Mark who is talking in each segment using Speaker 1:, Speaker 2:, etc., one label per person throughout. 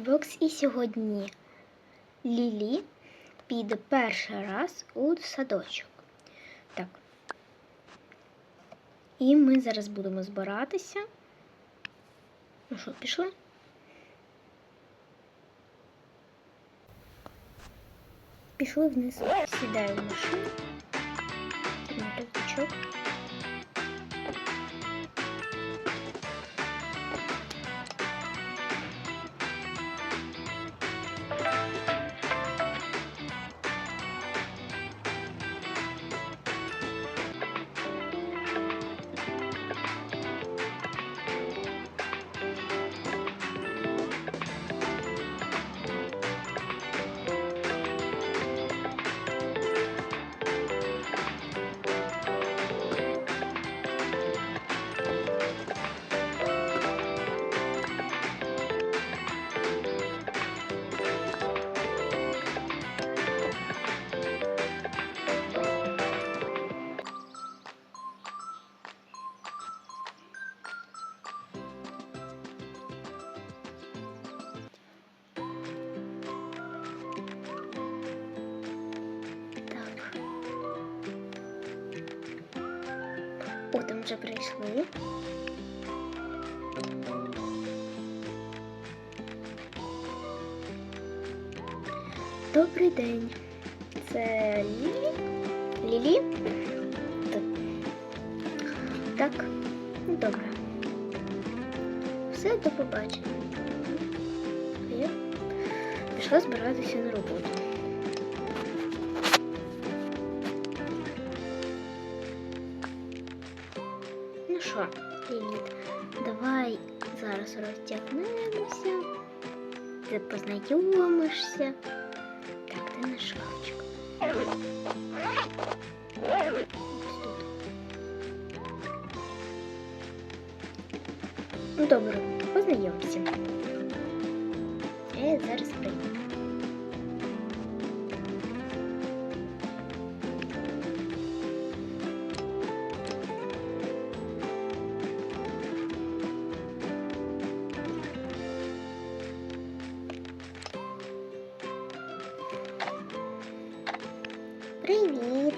Speaker 1: Бокс і сьогодні Лілі піде перший раз у садочок. Так. І ми зараз будемо збиратися. Ну що, пішли? Пішли вниз, сідаю в машину. На рюкзачок. О, там вже прийшли. Добрий день. Це Лілі? Лілі? Так. Ну, Добре. Все, до побачення. Я пішла збиратися на роботу. Що, Ліліт, давай зараз розтягнемося, ти познайомишся. Так, ти наш шкафчик? Привіт.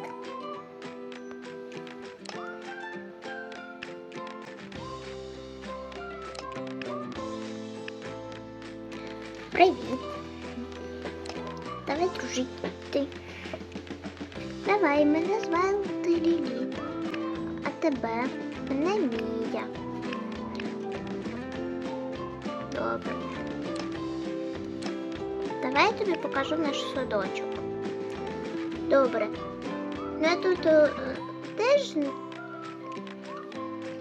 Speaker 1: Привіт. Давай дружити. Давай, мене звати Ліліт. А тебе мене Мія. Добре. Давай я тобі покажу наш садочок. Добре. Я тут е, теж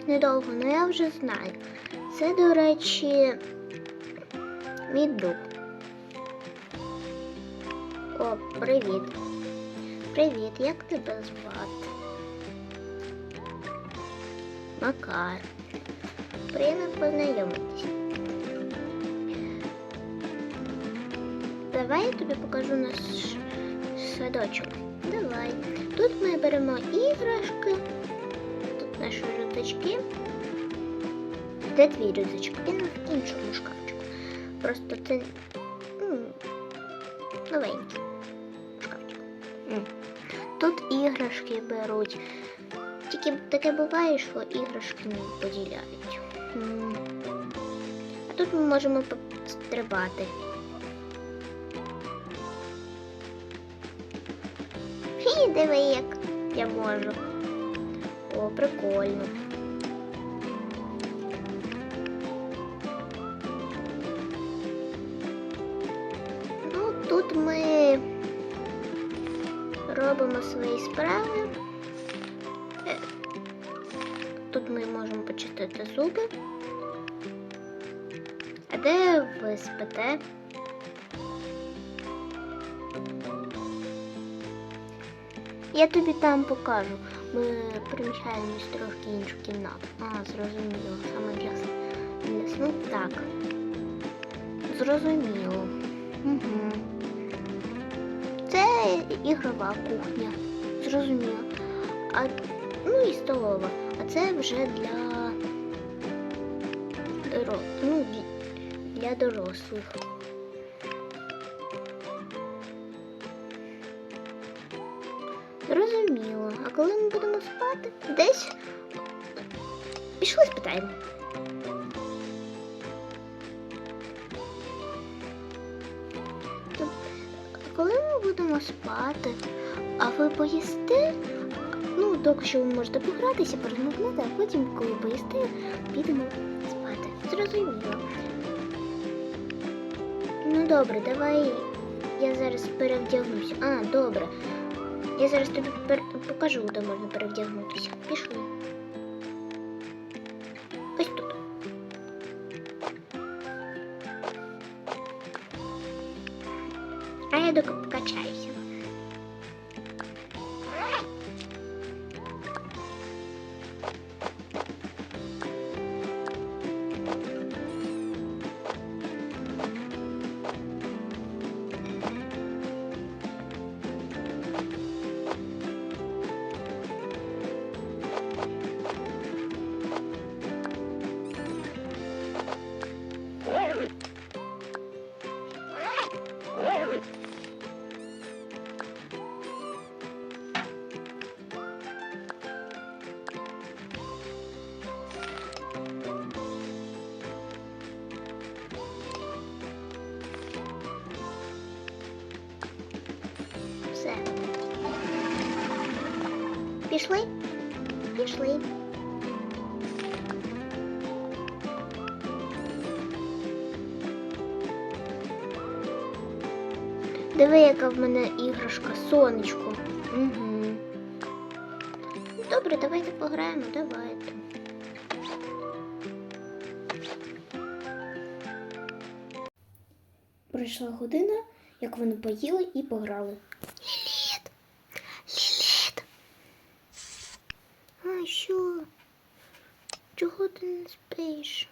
Speaker 1: недовго, але я вже знаю. Це, до речі, мій друг. О, привіт. Привіт, як тебе звати? Макар. Приємно познайомитись. Давай я тобі покажу наш садочок. Тут ми беремо іграшки. Тут наші рюкзачки. Де твій рюкзачок? Він в іншому шкафчику. Просто це м, новенький шкафчик. Тут іграшки беруть. Тільки таке буває, що іграшки не поділяють. А тут ми можемо пострибати. Диви, як я можу. О, прикольно. Ну, тут ми робимо свої справи. Е, Тут ми можемо почистити зуби. А де ви спите? Я тобі там покажу. Ми приміщаємось трохи іншу кімнату. А, зрозуміло. Саме для, для сну так. Зрозуміло. Угу. Це ігрова кухня. Зрозуміло. А, ну і столова. А це вже для, доро... ну, для дорослих. Спати? Десь. Пішли спитаємо. Коли ми будемо спати, а ви поїсте, ну, доки що ви можете погратися, порозмовляти, а потім, коли поїсте, підемо спати. Зрозуміло. Ну добре, давай я зараз перевдягнуся. А, добре. Я зараз тобі пер- покажу, де можна перевдягнутися. Пішли. Ось тут. А я доки Пішли? Пішли. Диви, яка в мене іграшка, сонечко. Угу. Добре, давайте пограємо, давайте. Пройшла година, як вони поїли і пограли. Ліліт! Ліліт! А що? Чого ти не спиш?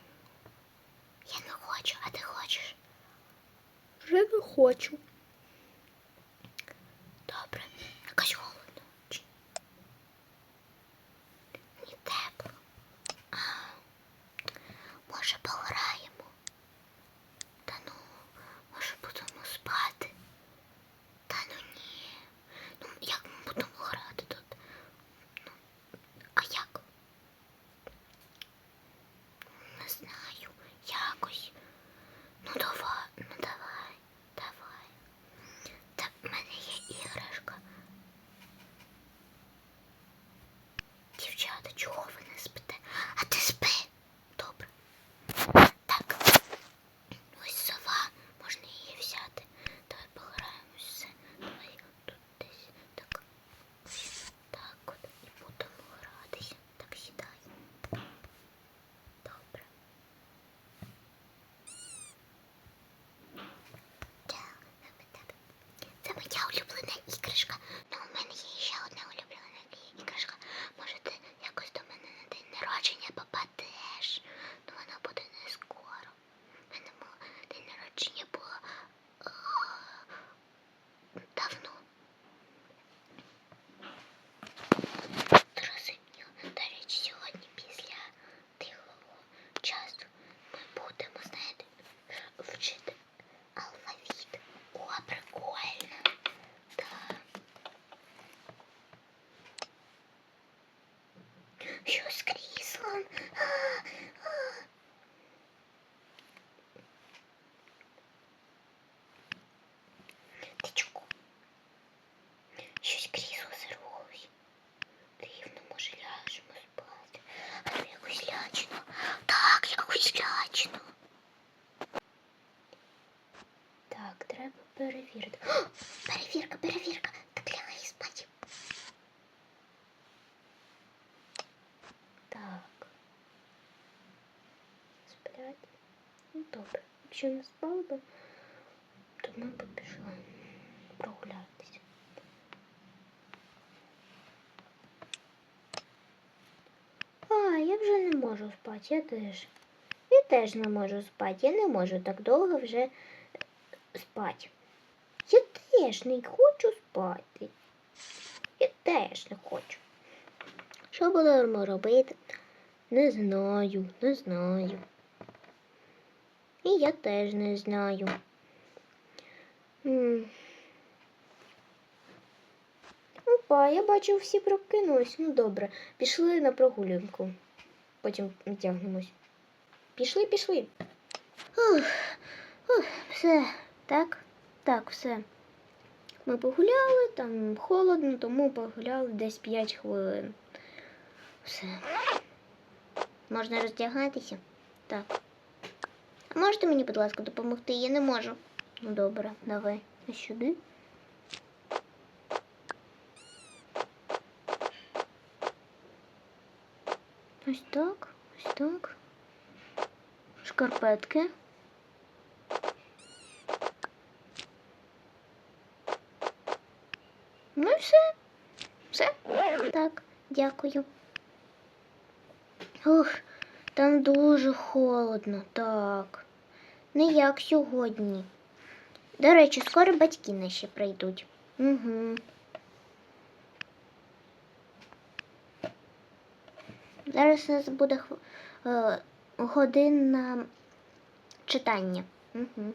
Speaker 1: Я не хочу, а ти хочеш? Вже не хочу. Добре, якось холодно. Чи- Мені тепло. А, може пограємо? Та ну, може будемо спати. Та ну ні. Ну як ми будемо грати тут? Ну, а як? Не знаю, якось. Ну давай, ну давай, давай. Та в мене є іграшка. Дівчата, чого ви не спите? А ти спи. Добре. Так. Ось сова, можна її взяти. Давай пограємось все. Давай тут десь так. Так от. І будемо гратися. Так сідай. Добре. Це моя улюблена іграшка. Ну, у мене є ще одна улюблена іграшка. Може, ти якось до мене на день народження попадеш. Ну, воно буде не скоро. У мене було день народження було е, давно. Зрозуміло. До речі, сьогодні після тихого часу ми будемо, знаєте, вчити алфавіт. О, прикольно. Да. Що з кріслом? А, а. Ти чого? Щось крісло зарухалось. Дивно, може ляжемо спати. А то якось лячно. Так, якось лячно. Так, треба перевірити. О, перевірка, перевірка. Так лягай спати. Так. Сплять. Ну добре. Якщо не спали би, то ми б пішли прогулятися. А, я вже не можу спати, я теж. Я теж не можу спати. Я не можу так довго вже спати. Я теж не хочу спати. Я теж не хочу. Що будемо робити? Не знаю, не знаю. І я теж не знаю.
Speaker 2: Опа, я бачу, всі прокинулись. Ну добре, пішли на прогулянку. Потім вдягнемось. Пішли, пішли.
Speaker 1: Ух, ух, все, так, так, все. Ми погуляли, там холодно, тому погуляли десь 5 хвилин. Все. Можна роздягатися? Так. А можете мені, будь ласка, допомогти? Я не можу. Ну добре, давай. А сюди. Ось так, ось так. Шкарпетки. Ну і все. Все? Так, дякую. Ух, там дуже холодно, так. Не як сьогодні. До речі, скоро батьки наші прийдуть. Угу. Зараз у нас буде е, година читання. Угу.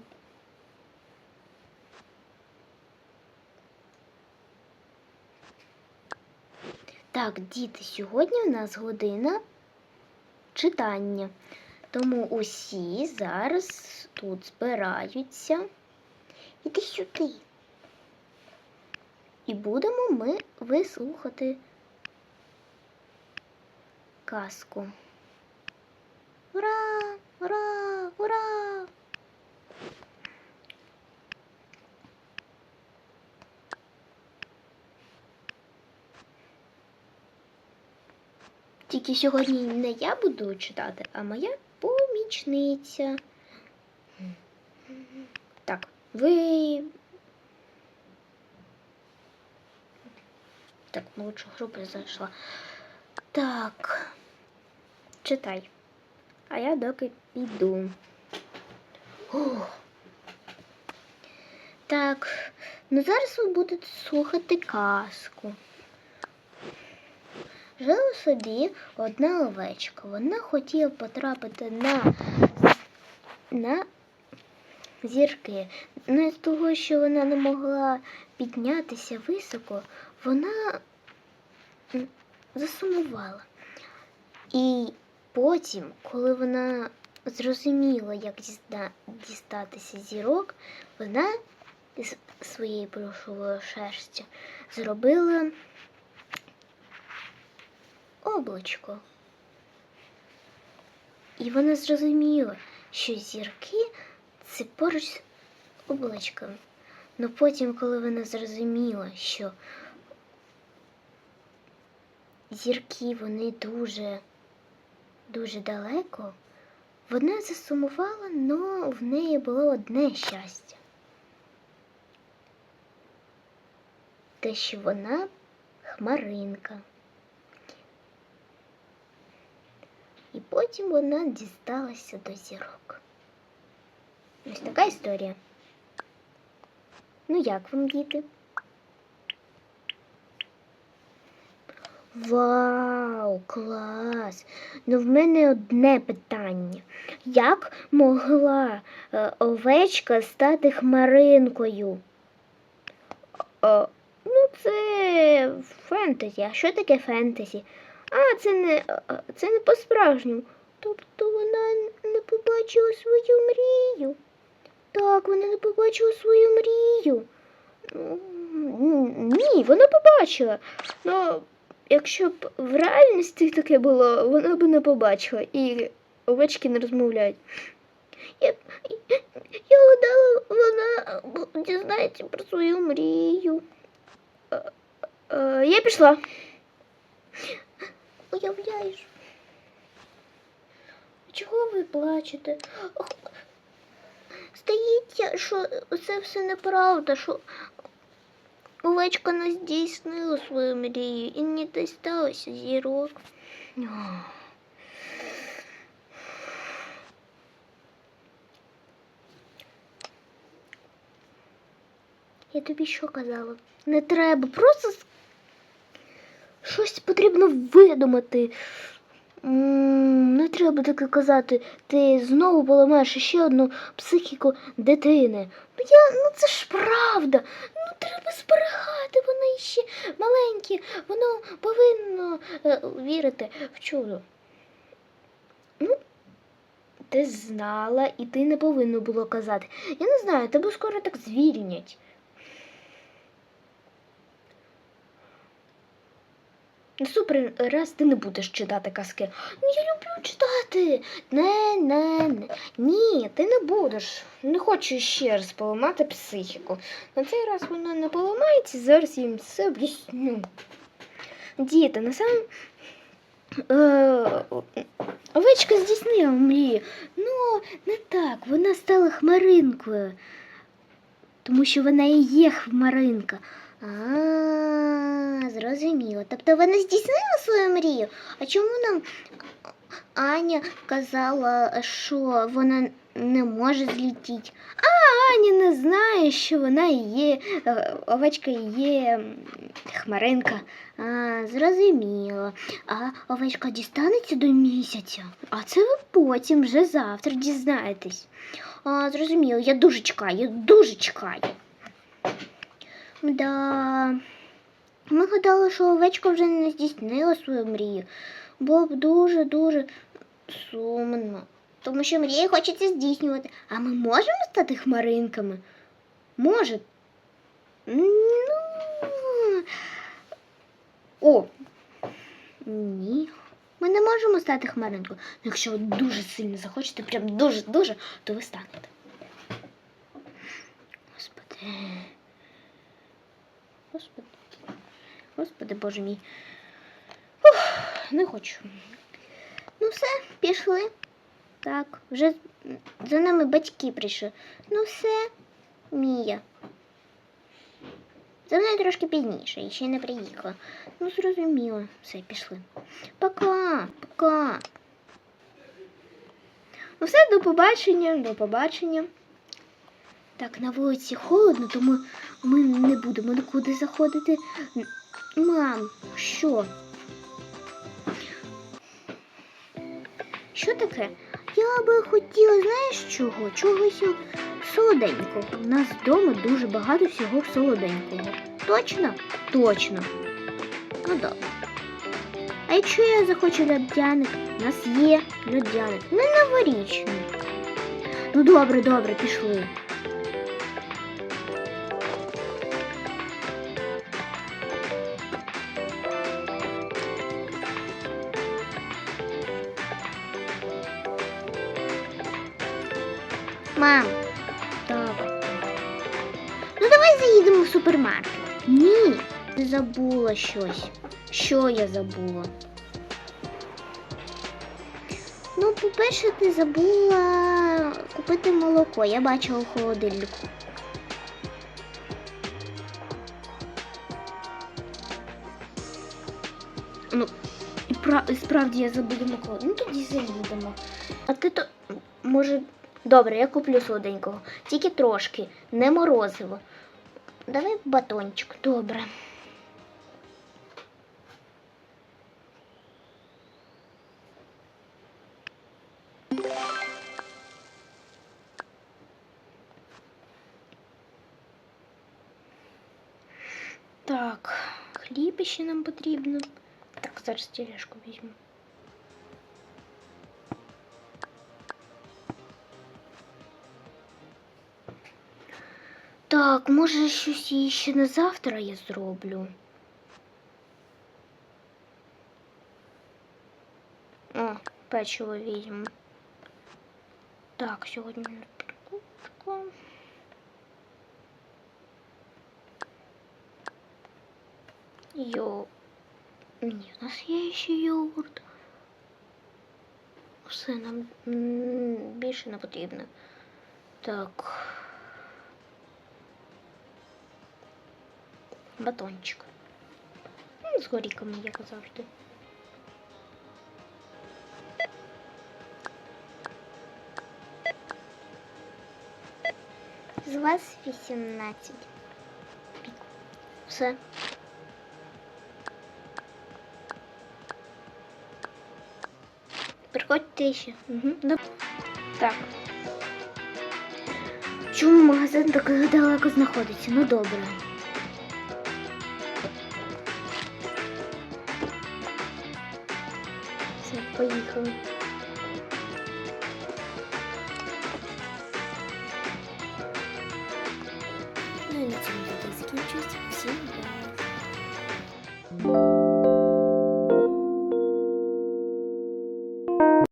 Speaker 1: Так, діти, сьогодні у нас година читання. Тому усі зараз тут збираються. Іди сюди. І будемо ми вислухати казку. Ура! Ура! Ура! Тільки сьогодні не я буду читати, а моя помічниця. Так, ви. Так, молодша група зайшла. Так. Читай. А я доки піду. Ух. Так, ну зараз ви будете слухати казку. Жила собі одна овечка. Вона хотіла потрапити на, на зірки. Ну, з того, що вона не могла піднятися високо, вона засумувала. І потім, коли вона зрозуміла, як дістатися зірок, вона із своєї плюшової шерсті зробила облачко. І вона зрозуміла, що зірки це поруч з облачком. Но потім, коли вона зрозуміла, що зірки вони дуже, дуже далеко, вона засумувала, но в неї було одне щастя. Те, що вона хмаринка. І потім вона дісталася до зірок. Ось така історія. Ну як вам, діти? Вау, клас! Ну в мене одне питання. Як могла е, овечка стати хмаринкою? Е, ну, це фентезі. А що таке фентезі? А, це не, е, це не по-справжньому. Тобто вона не побачила свою мрію. Так, вона не побачила свою мрію. Ні, вона побачила. Ну, якщо б в реальності таке було, вона б не побачила. І овечки не розмовляють. Я, я гадала, вона дізнається про свою мрію. Е, е, я пішла. Уявляєш? Чого ви плачете? Ох, Здається, що це все неправда, що овечка не здійснила свою мрію і не дісталася зірок. Ах. Я тобі що казала? Не треба, просто с- щось потрібно видумати. Не треба таке казати. Ти знову поламаєш ще одну психіку дитини. Ну я ну це ж правда. Ну треба зберегати, воно ще маленьке, воно повинно е, вірити в чудо. Ну, ти знала, і ти не повинна було казати. Я не знаю, тебе скоро так звільнять. Наступний раз ти не будеш читати казки. Ну, я люблю читати. Не, не, не. Ні, ти не будеш. Не хочу ще раз поламати психіку. На цей раз воно не поламається, зараз їм все об'ясню. Діти, на самом... Е, овечка здійснила мрію. Ну, не так, вона стала хмаринкою. Тому що вона і є хмаринка. А, зрозуміло. Тобто вона здійснила свою мрію. А чому нам Аня казала, що вона не може злітіти? А Аня не знає, що вона є, е, овечка є хмаринка. А, зрозуміло. А овечка дістанеться до місяця. А це ви потім, вже завтра дізнаєтесь. А, зрозуміло, я дуже чекаю, дуже чекаю. Да. Ми гадали, що овечка вже не здійснила свою мрію. Було б дуже-дуже сумно. Тому що мрії хочеться здійснювати. А ми можемо стати хмаринками? Може. Ну. О. Ні. Ми не можемо стати хмаринкою. Ну, Якщо ви дуже сильно захочете, прям дуже-дуже, то ви станете. Господи. Господи. Господи, Боже мій. Ух, не хочу. Ну все, пішли. Так, вже за нами батьки прийшли. Ну все, Мія. За мною трошки пізніше, і ще не приїхала. Ну, зрозуміло. Все, пішли. Пока, пока. Ну все, до побачення, до побачення. Так, на вулиці холодно, тому ми не будемо нікуди заходити. Мам, що? Що таке? Я би хотіла, знаєш чого? Чогось солоденького. У нас вдома дуже багато всього солоденького. Точно? Точно. Ну добре. А якщо я захочу льодяник, у нас є льодяник. Не новорічний. Ну добре, добре, пішли. Мам. Так. Ну давай заїдемо в супермаркет. Ні. Ти забула щось. Що я забула? Ну, по-перше, ти забула купити молоко. Я бачила у холодильнику. Ну, і справді я забуду молоко. Ну тоді заїдемо. А ти то може. Добре, я куплю солоденького. Тільки трошки, не морозиво. Давай батончик, добре. Так, хліб ще нам потрібно. Так, зараз тележку візьму. Так, може щось їй ще на завтра я зроблю. О, печиво візьму. Так, сьогодні у нас покупка. Йо. Ні, у нас є ще йогурт. Все, нам м, більше не потрібно. Так. Батончик. Ну, З горіками, як завжди. З вас 18. Пік. Все. Тепер Підходьте ще.
Speaker 2: Угу. Так.
Speaker 1: Чому магазин так далеко знаходиться? Ну добре.
Speaker 2: Все, поїхали.